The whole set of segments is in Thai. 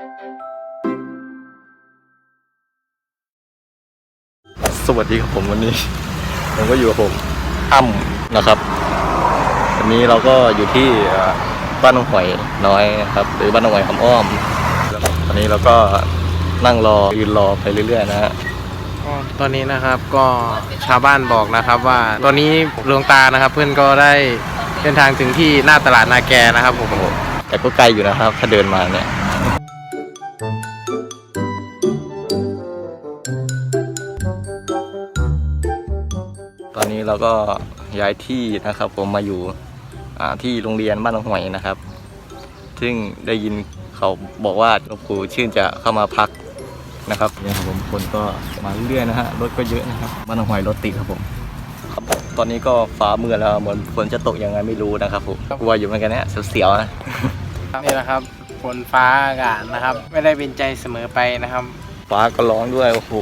สวัสดีครับผมวันนี้ ผมก็อยู่กับผมอ้ํนะครับ วันนี้เราก็อยู่ที่บ้านหอยน้อยครับ หรือบ้านหอยคำอ้อมตอนนี้เราก็นั่งรอยืนรอไปเรื่อยๆนะฮะตอนนี้นะครับก็ชาวบ้านบอกนะครับว่าตอนนี้หลวงตานะครับ เพื่อนก็ได้เดินทางถึงที่หน้าตลาดนาแกนะครับผมแต่ก็ไกลอยู่นะครับ ถ้าเดินมาเนี่ย อนนี้เราก็ย้ายที่นะครับ ผมมาอยู่อ่าที่โรงเรียนบ้านหนองหอยนะครับ ซึ่งได้ยินเขาบอกว่าหลวงปู่ชื่นจะเข้ามาพักนะครับเนี่ยครับผมคนก็มาเรื่อยๆนะฮะรถก็เยอะนะครับบ้านหนองหอยรถติดครับผมครับผมตอนนี้ก็ฟ้ามืดแล้วเหมือนฝนจะตกยังไงไม่รู้นะครับผมกลัวอยู่เหมือนกันเนี่ยเสียวๆนะนี่แหละครับฝนฟ้าอากาศนะครับ ไม่ได้เป็นใจเสมอไปนะครับ ฟ้าก็ร้องด้วยโอ้โห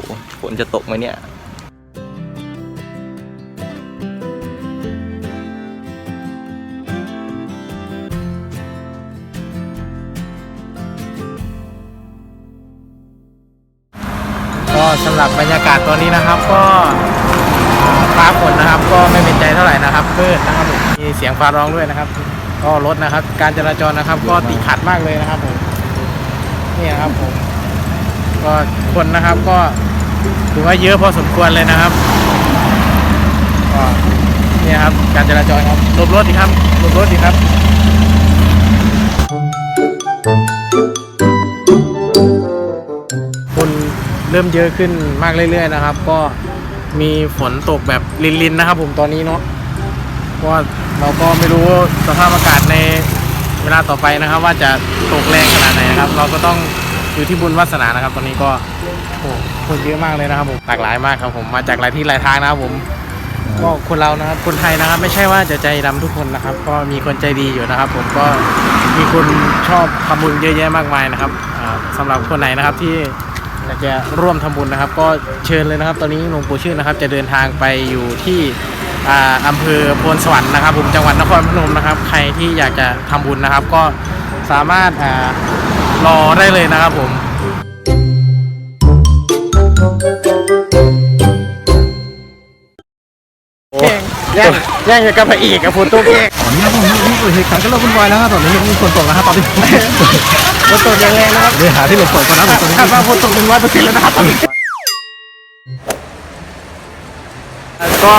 ฝนจะตกไหมเนี่ย สำหรับบรรยากาศตอนนี้นะครับ ก็อ่าฟ้าฝนนะครับ ก็ไม่เป็นใจเท่าไหร่นะครับมืดนะครับผมมีเสียงฟ้าร้องด้วยนะครับ ก็รถนะครับ การจราจรนะครับ ก็ติดขัดมากเลยนะครับผมนี่นะครับผมก็คนนะครับก็ถือว่าเยอะพอสมควรเลยนะครับก็นี่ครับการจราจรครับหลบรถดีครับหลบรถดีครับคน ริ่มเยอะขึ้นมากเรื่อยๆนะครับ ก็มีฝนตกแบบลินๆนะครับ ผมตอนนี้เนาะเพราะว่าเราก็ไม่รู้สภาพอากาศในเวลาต่อไปนะครับ ว่าจะตกแรงขนาดไหนนะครับ เราก็ต้องอยู่ที่บุญวาสนานะครับ ตอนนี้ก็โอ้คนเยอะมากเลยนะครับผมหลากหลายมากครับผมมาจากหลายที่หลายทางนะครับผมก็คนเรานะครับคนไทยนะครับ ไม่ใช่ว่าจะใจดำทุกคนนะครับ ก็มีคนใจดีอยู่นะครับ ผมก็มีคนชอบทำบุญเยอะแยะมากมายนะครับอ่าสำหรับคนไหนนะครับที่ อยากจะร่วมทำบุญนะครับ ก็เชิญเลยนะครับ ตอนนี้หลวงปู่ชื่นนะครับ จะเดินทางไปอยู่ที่อ่าอำเภอโพนสวรรค์นะครับผมจังหวัดนครพนมนะครับ ใครที่อยากจะทำบุญนะครับ ก็สามารถอ่ารอได้เลยนะครับผมโอ้ แย่งแย่งกับพระเอกกับพูตุ้มเอกตอนนี้ครับผมนี่เกิดเหตุการณ์ก็เริ่มวุ่นวายแล้วครับตอนนี้มีฝนตกแล้วครับตอนนี้ฝนตกแรงๆนะครับเดี๋ยวหาที่หลบฝนก่อนนะผมตอนนี้คาดว่าฝนตกเป็นร้อยเปอร์เซ็นต์แล้วนะครับตอนนี้ก็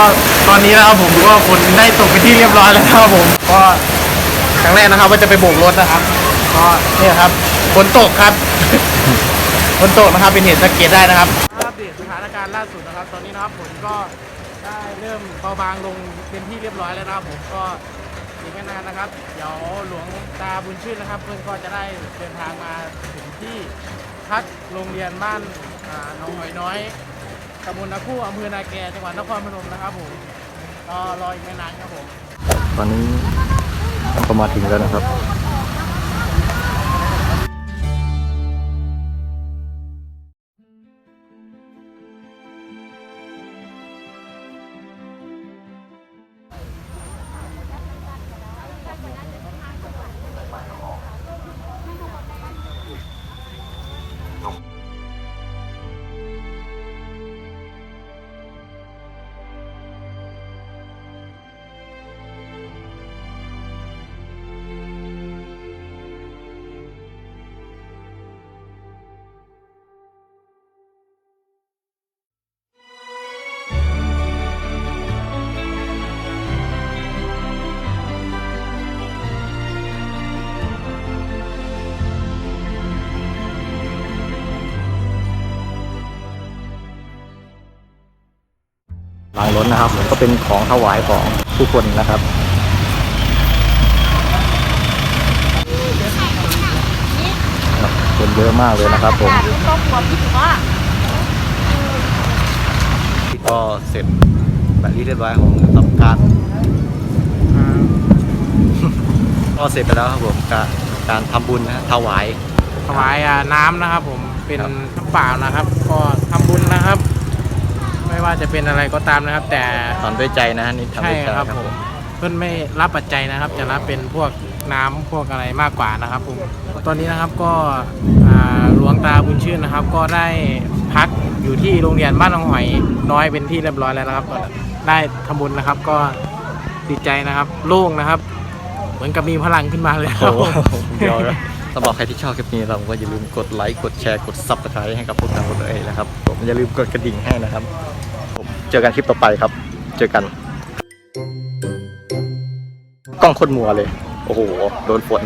ตอนนี้นะครับผมก็ฝนได้ตกไปนที่เรียบร้อยแล้วนะครับผมก็ครั้งแรกนะครับว่าจะไปโบกรถนะครับก็เนี่ยครับฝนตกครับฝนตกนะครับเป็นเหตุสังเกตได้นะครับอัปเดตสถานการณ์ล่าสุดนะครับ ตอนนี้นะครับฝนก็ ได้เริ่มเบาบางลงเป็นที่เรียบร้อยแล้วนะครับผมก็อีกไม่นานนะครับ เดี๋ยวหลวงตาบุญชื่นนะครับ เพื่อนก็จะได้เดินทางมาถึงที่พักโรงเรียนบ้านอ่าหนองหอยน้อยตำบลนาคู่อำเภอนาแกจังหวัดนครพนมนะครับผมก็รออีกไม่นานครับผมตอนนี้ก็มาถึงแล้วนะครับ หลังรถนะครับก็เป็นของถวายของผู้คนนะครับครับคนเยอะมากเลยนะครับผมก็เสร็จแบบที่เรียบร้อยของสำหรับการก็เสร็จไปแล้วครับผมการการทำบุญนะฮะถวายถวายอ่าน้ำนะครับผมเป็นครับน้ำเปล่านะครับ ก็ทำบุญนะครับไม่ ว่าจะเป็นอะไรก็ตามนะครับ แต่ทำด้วยใจนะฮะนี่ทำใช่ด้วยใจครับผม เพื่อนไม่รับปัจจัยนะครับ จะรับเป็นพวกน้ำพวกอะไรมากกว่านะครับผมตอนนี้นะครับก็อ่าหลวงตาบุญชื่นนะครับ ก็ได้พักอยู่อยู่ที่โรงเรียนบ้านหนองหอยน้อยเป็นที่เรียบร้อยแล้วนะครับได้ทำบุญนะครับก็ดีใจนะครับ โล่งนะครับ เหมือนกับมีพลังขึ้นมาเลยคโอ้รับโหผมเดี๋ยวนะ สำหรับใครที่ชอบคลิปนี้เราก็อย่าลืมกดไลค์กดแชร์กดซับสไครต์ให้กับพวกเราเลยนะครับผมอย่าลืมกดกระดิ่งให้นะครับผมเจอกันคลิปต่อไปครับ เจอกัน กล้องโคนมัวเลย โอ้โห โดนฝน